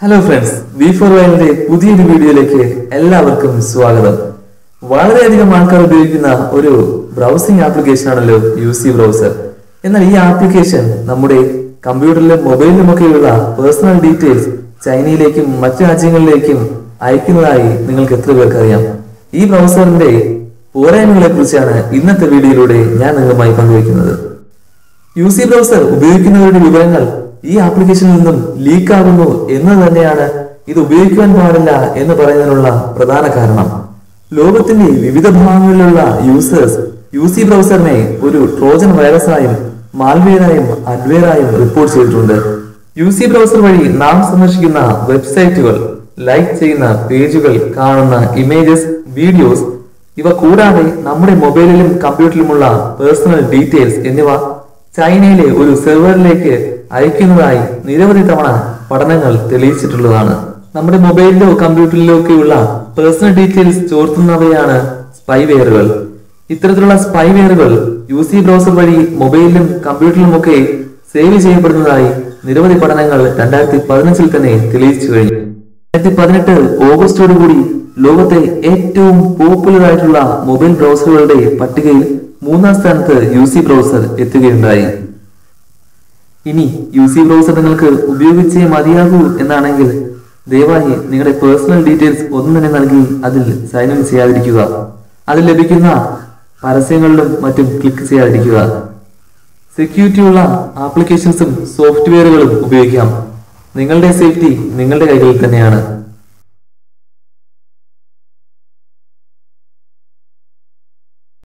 Hello friends V four വൈനിന്റെ പുതിയൊരു വീഡിയോയിലേക്ക് എല്ലാവർക്കും സ്വാഗതം. വളരെയധികം ആൾക്കാർ ഉപയോഗിക്കുന്ന ഒരു ബ്രൗസിംഗ് ആപ്ലിക്കേഷൻ ആണല്ലോ യു സി ബ്രൗസർ എന്നാൽ ഈ ആപ്ലിക്കേഷൻ നമ്മുടെ കമ്പ്യൂട്ടറിലും മൊബൈലിലും ഒക്കെയുള്ള പേഴ്സണൽ ഡീറ്റെയിൽസ് ചൈനയിലേക്കും മറ്റു രാജ്യങ്ങളിലേക്കും അയക്കുന്നതായി നിങ്ങൾക്ക് എത്ര പേർക്കറിയാം ഈ ബ്രൗസറിന്റെ പോരായ്മകളെ കുറിച്ചാണ് ഇന്നത്തെ വീഡിയോയിലൂടെ ഞാൻ നിങ്ങളുമായി പങ്കുവയ്ക്കുന്നത്. യു സി ബ്രൗസർ ഉപയോഗിക്കുന്നവരുടെ വിവരങ്ങൾ ഈ ആപ്ലിക്കേഷനിൽ നിന്നും ലീക്ക് ആകുന്നു എന്ന് തന്നെയാണ് ഇത് ഉപയോഗിക്കാൻ പാടില്ല എന്ന് പറയുന്നതിനുള്ള പ്രധാന കാരണം. ലോകത്തിന്റെ വിവിധ ഭാഗങ്ങളിലുള്ള യൂസേഴ്സ് യു സി ബ്രൗസറിനെ ഒരു ട്രോജൻ വൈറസായും മാൽവെയറായും അഡ്വെയറായും റിപ്പോർട്ട് ചെയ്തിട്ടുണ്ട്. യു സി ബ്രൗസർ വഴി നാം സന്ദർശിക്കുന്ന വെബ്സൈറ്റുകൾ ലൈക്ക് ചെയ്യുന്ന പേജുകൾ കാണുന്ന ഇമേജസ് വീഡിയോസ് ഇവ കൂടാതെ നമ്മുടെ മൊബൈലിലും കമ്പ്യൂട്ടറിലുമുള്ള പേഴ്സണൽ ഡീറ്റെയിൽസ് എന്നിവ ചൈനയിലെ ഒരു സെർവറിലേക്ക് അയക്കുന്നതായി നിരവധി തവണ പഠനങ്ങൾ തെളിയിച്ചിട്ടുള്ളതാണ്. നമ്മുടെ മൊബൈലിലോ കമ്പ്യൂട്ടറിലോ ഒക്കെയുള്ള പേഴ്സണൽ ഡീറ്റെയിൽസ് ചോർത്തുന്നവയാണ് സ്പൈവെയറുകൾ. ഇത്തരത്തിലുള്ള സ്പൈവെയറുകൾ യു സി ബ്രൗസർ വഴി മൊബൈലിലും കമ്പ്യൂട്ടറിലും ഒക്കെ സേവ് ചെയ്യപ്പെടുന്നതായി നിരവധി പഠനങ്ങൾ രണ്ടായിരത്തി പതിനഞ്ചിൽ തന്നെ തെളിയിച്ചു കഴിഞ്ഞു. രണ്ടായിരത്തി പതിനെട്ട് ഓഗസ്റ്റോടുകൂടി ലോകത്തെ ഏറ്റവും പോപ്പുലർ ആയിട്ടുള്ള മൊബൈൽ ബ്രൗസറുകളുടെ പട്ടികയിൽ മൂന്നാം സ്ഥാനത്ത് യു സി ബ്രൗസർ എത്തുകയുണ്ടായി. ഇനി യു സി ബ്രൗസർ നിങ്ങൾക്ക് ഉപയോഗിച്ചേ മതിയാകൂ എന്നാണെങ്കിൽ ദയവായി നിങ്ങളുടെ പേഴ്സണൽ ഡീറ്റെയിൽസ് ഒന്നും തന്നെ നൽകി അതിൽ സൈൻ ഇൻ ചെയ്യാതിരിക്കുക. അതിൽ ലഭിക്കുന്ന പരസ്യങ്ങളിലും മറ്റും ക്ലിക്ക് ചെയ്യാതിരിക്കുക. സെക്യൂരിറ്റിയുള്ള ആപ്ലിക്കേഷൻസും സോഫ്റ്റ്വെയറുകളും ഉപയോഗിക്കാം. നിങ്ങളുടെ സേഫ്റ്റി നിങ്ങളുടെ കൈകളിൽ തന്നെയാണ്.